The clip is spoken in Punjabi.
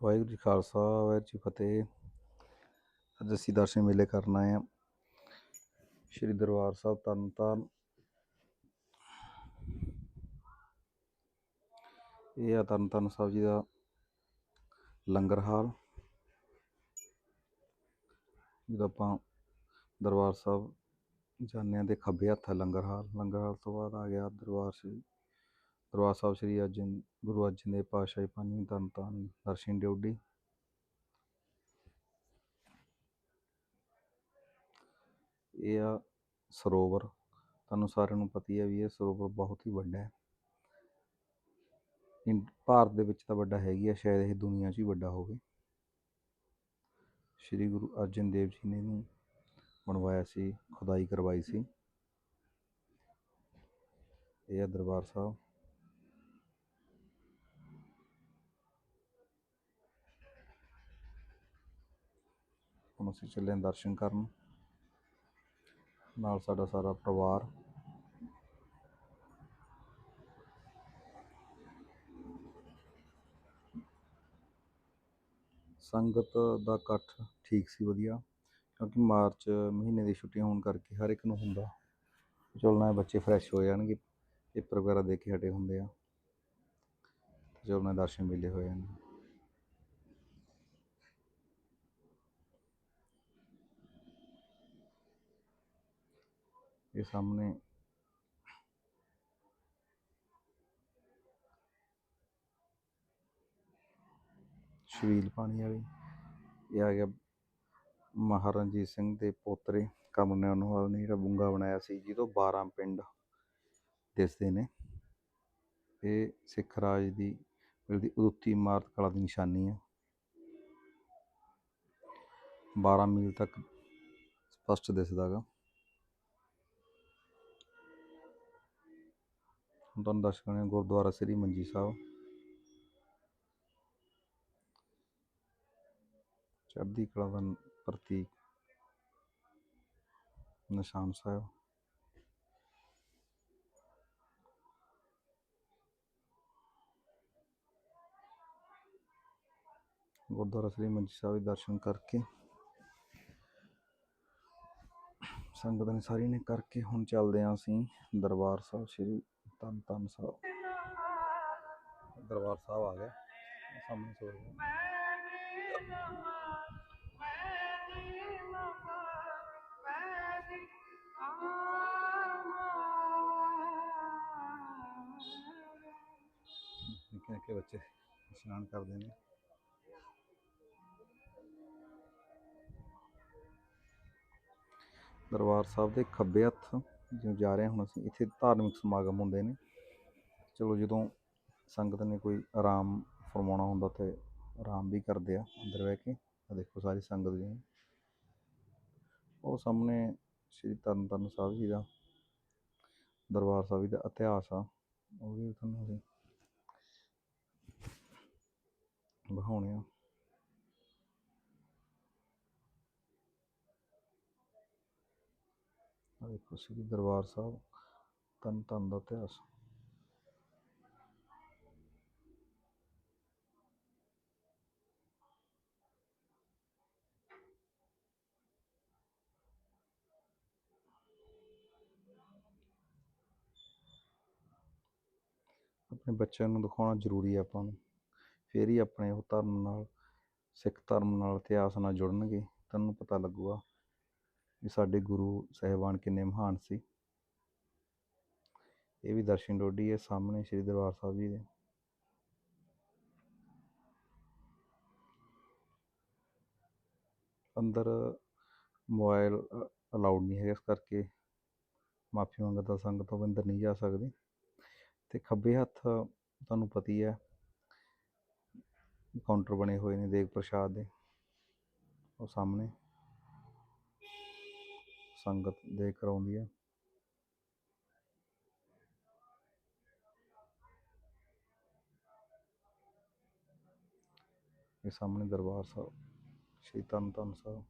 ਵਾਹਿਗੁਰੂ ਜੀ ਖਾਲਸਾ, ਵਾਹਿਗੁਰੂ ਜੀ ਫਤਿਹ। ਅੱਜ ਅਸੀਂ ਦਰਸ਼ਨ ਮੇਲੇ ਕਰਨ ਆਏ ਹਾਂ। ਸ਼੍ਰੀ ਦਰਬਾਰ ਸਾਹਿਬ ਤਰਨਤਾਰਨ ਇਹ ਆ ਤਰਨਤਾਰਨ ਸਾਹਿਬ ਜੀ ਦਾ ਲੰਗਰ ਹਾਲ, ਜਦੋਂ ਆਪਾਂ ਦਰਬਾਰ ਸਾਹਿਬ ਜਾਂਦੇ ਹਾਂ ਤੇ ਖੱਬੇ ਹੱਥ ਹੈ ਲੰਗਰ ਹਾਲ। ਲੰਗਰ ਹਾਲ ਤੋਂ ਬਾਅਦ ਆ ਗਿਆ ਦਰਬਾਰ ਸ਼੍ਰੀ ਦਰਬਾਰ ਸਾਹਿਬ ਸ਼੍ਰੀ ਅਰਜਨ ਗੁਰੂ ਅਰਜਨ ਦੇਵ ਪਾਤਸ਼ਾਹੀ ਪੰਜਵੀਂ ਤਰਨਤਾਰਨ ਦਰਸ਼ਨ ਡਿਊਟੀ। ਇਹ ਆ ਸਰੋਵਰ। ਤੁਹਾਨੂੰ ਸਾਰਿਆਂ ਨੂੰ ਪਤਾ ਹੀ ਹੈ ਵੀ ਇਹ ਸਰੋਵਰ ਬਹੁਤ ਹੀ ਵੱਡਾ ਹੈ। ਇੰ ਭਾਰਤ ਦੇ ਵਿੱਚ ਤਾਂ ਵੱਡਾ ਹੈਗੀ ਆ, ਸ਼ਾਇਦ ਇਹ ਦੁਨੀਆ 'ਚ ਹੀ ਵੱਡਾ ਹੋਵੇ। ਸ਼੍ਰੀ ਗੁਰੂ ਅਰਜਨ ਦੇਵ ਜੀ ਨੇ ਇਹਨੂੰ ਬਣਵਾਇਆ ਸੀ, ਖੁਦਾਈ ਕਰਵਾਈ ਸੀ। ਇਹ ਆ ਦਰਬਾਰ ਸਾਹਿਬ। ਹੁਣ ਅਸੀਂ ਚੱਲੇ ਹਾਂ ਦਰਸ਼ਨ ਕਰਨ। ਨਾਲ ਸਾਡਾ ਸਾਰਾ ਪਰਿਵਾਰ। ਸੰਗਤ ਦਾ ਇਕੱਠ ਠੀਕ ਸੀ ਵਧੀਆ, ਕਿਉਂਕਿ ਮਾਰਚ ਮਹੀਨੇ ਦੀ ਛੁੱਟੀਆਂ ਹੋਣ ਕਰਕੇ ਹਰ ਇੱਕ ਨੂੰ ਹੁੰਦਾ, ਚਲੋ ਨਾ ਬੱਚੇ ਫਰੈਸ਼ ਹੋ ਜਾਣਗੇ ਪੇਪਰ ਵਗੈਰਾ ਦੇ ਕੇ ਹਟੇ ਹੁੰਦੇ ਆ। ਚਲੋ ਨਾ ਦਰਸ਼ਨ ਮੇਲੇ ਹੋਏ ਨੇ ਇਹ ਸਾਹਮਣੇ। ਸ਼ਬੀਲ ਪਾਣੀ ਵਾਲੀ। ਇਹ ਆ ਗਿਆ ਮਹਾਰਣਜੀਤ ਸਿੰਘ ਦੇ ਪੋਤਰੇ। ਕਮਰਨਿਆਂ ਨੂੰ ਨੇ ਜਿਹੜਾ ਬੁੰਗਾ ਬਣਾਇਆ ਸੀ, ਜਿਹਦੋਂ 12 ਪਿੰਡ ਦਿਸਦੇ ਨੇ। ਇਹ ਸਿੱਖ ਰਾਜ ਦੀ ਜਿਹੜੀ ਉਦੁੱਤੀ ਇਮਾਰਤ ਕਲਾ ਦੀ ਨਿਸ਼ਾਨੀ ਹੈ 12 ਮੀਲ ਤੱਕ ਸਪਸ਼ਟ ਦਿਸਦਾ ਹੁਣ ਤੁਹਾਨੂੰ ਦਰਸ਼ਨ ਕਰਾਂਗੇ ਗੁਰਦੁਆਰਾ ਸ੍ਰੀ ਮੰਜੀ ਸਾਹਿਬ। ਚੜ੍ਹਦੀ ਕਲਾ ਦਾ ਪ੍ਰਤੀਕ ਨਿਸ਼ਾਨ ਸਾਹਿਬ। ਗੁਰਦੁਆਰਾ ਸ੍ਰੀ ਮੰਜੀ ਸਾਹਿਬ ਦੇ ਦਰਸ਼ਨ ਕਰਕੇ ਸੰਗਤ ਨੇ ਸਾਰੀ ਨੇ ਕਰਕੇ ਹੁਣ ਚੱਲਦੇ ਹਾਂ ਅਸੀਂ ਦਰਬਾਰ ਸਾਹਿਬ ਸ੍ਰੀ ਧੰਨ ਧੰਨ ਸਾਹਿਬ। ਦਰਬਾਰ ਸਾਹਿਬ ਆ ਗਏ ਸਾਹਮਣੇ ਸੋ ਨਿੱਕੇ ਨਿੱਕੇ ਬੱਚੇ ਇਸ਼ਨਾਨ ਕਰਦੇ ਨੇ। ਦਰਬਾਰ ਸਾਹਿਬ ਦੇ ਖੱਬੇ ਹੱਥ ਜਿਉਂ ਜਾ ਰਹੇ ਹੁਣ ਅਸੀਂ, ਇੱਥੇ ਧਾਰਮਿਕ ਸਮਾਗਮ ਹੁੰਦੇ ਨੇ। ਚਲੋ ਜਦੋਂ ਸੰਗਤ ਨੇ ਕੋਈ ਆਰਾਮ ਫਰਮਾਉਣਾ ਹੁੰਦਾ ਤੇ ਆਰਾਮ ਵੀ ਕਰਦੇ ਆ, ਅੰਦਰ ਬਹਿ ਕੇ। ਆ ਦੇਖੋ ਸਾਰੀ ਸੰਗਤ ਜੀ। ਉਹ ਸਾਹਮਣੇ ਸ਼੍ਰੀ ਤਰਨ ਤਾਰਨ ਸਾਹਿਬ ਜੀ ਦਾ ਦਰਬਾਰ ਸਾਹਿਬ ਜੀ ਦਾ ਇਤਿਹਾਸ ਆ। ਉਹ ਵੀ ਤੁਹਾਨੂੰ ਅਸੀਂ ਦਿਖਾਉਣੇ ਆ। ਆ ਦੇਖੋ ਸ੍ਰੀ ਦਰਬਾਰ ਸਾਹਿਬ, ਤਨ ਤਨ ਦਾ ਇਤਿਹਾਸ। ਆਪਣੇ ਬੱਚਿਆਂ ਨੂੰ ਦਿਖਾਉਣਾ ਜ਼ਰੂਰੀ ਹੈ ਆਪਾਂ ਨੂੰ। ਫਿਰ ਹੀ ਆਪਣੇ ਉਹ ਧਰਮ ਨਾਲ, ਸਿੱਖ ਧਰਮ ਨਾਲ ਇਤਿਹਾਸ ਨਾਲ ਜੁੜਨਗੇ ਤੁਹਾਨੂੰ ਪਤਾ ਲੱਗੂਗਾ। ਵੀ ਸਾਡੇ ਗੁਰੂ ਸਾਹਿਬਾਨ ਕਿੰਨੇ ਮਹਾਨ ਸੀ। ਇਹ ਵੀ ਦਰਸ਼ਨ ਡੋਡੀ ਹੈ ਸਾਹਮਣੇ ਸ੍ਰੀ ਦਰਬਾਰ ਸਾਹਿਬ ਜੀ ਦੇ। ਅੰਦਰ ਮੋਬਾਈਲ ਅਲਾਉਡ ਨਹੀਂ ਹੈਗਾ ਇਸ ਕਰਕੇ ਮਾਫੀ ਮੰਗਦਾ ਸੰਗਤ ਤੋਂ ਅੰਦਰ ਨਹੀਂ ਜਾ ਸਕਦੀ। ਤੇ ਖੱਬੇ ਹੱਥ ਤੁਹਾਨੂੰ ਪਤੀ ਹੈ, ਕਾਊਂਟਰ ਬਣੇ ਹੋਏ ਨੇ ਦੇਗ ਪ੍ਰਸ਼ਾਦ ਦੇ, ਉਹ ਸਾਹਮਣੇ। ਸੰਗਤ ਦੇ ਕਰਾਉਂਦੀ ਹੈ। ਇਹ ਸਾਹਮਣੇ ਦਰਬਾਰ ਸਾਹਿਬ ਸ਼੍ਰੀ ਧੰਨ ਧੰਨ ਸਾਹਿਬ।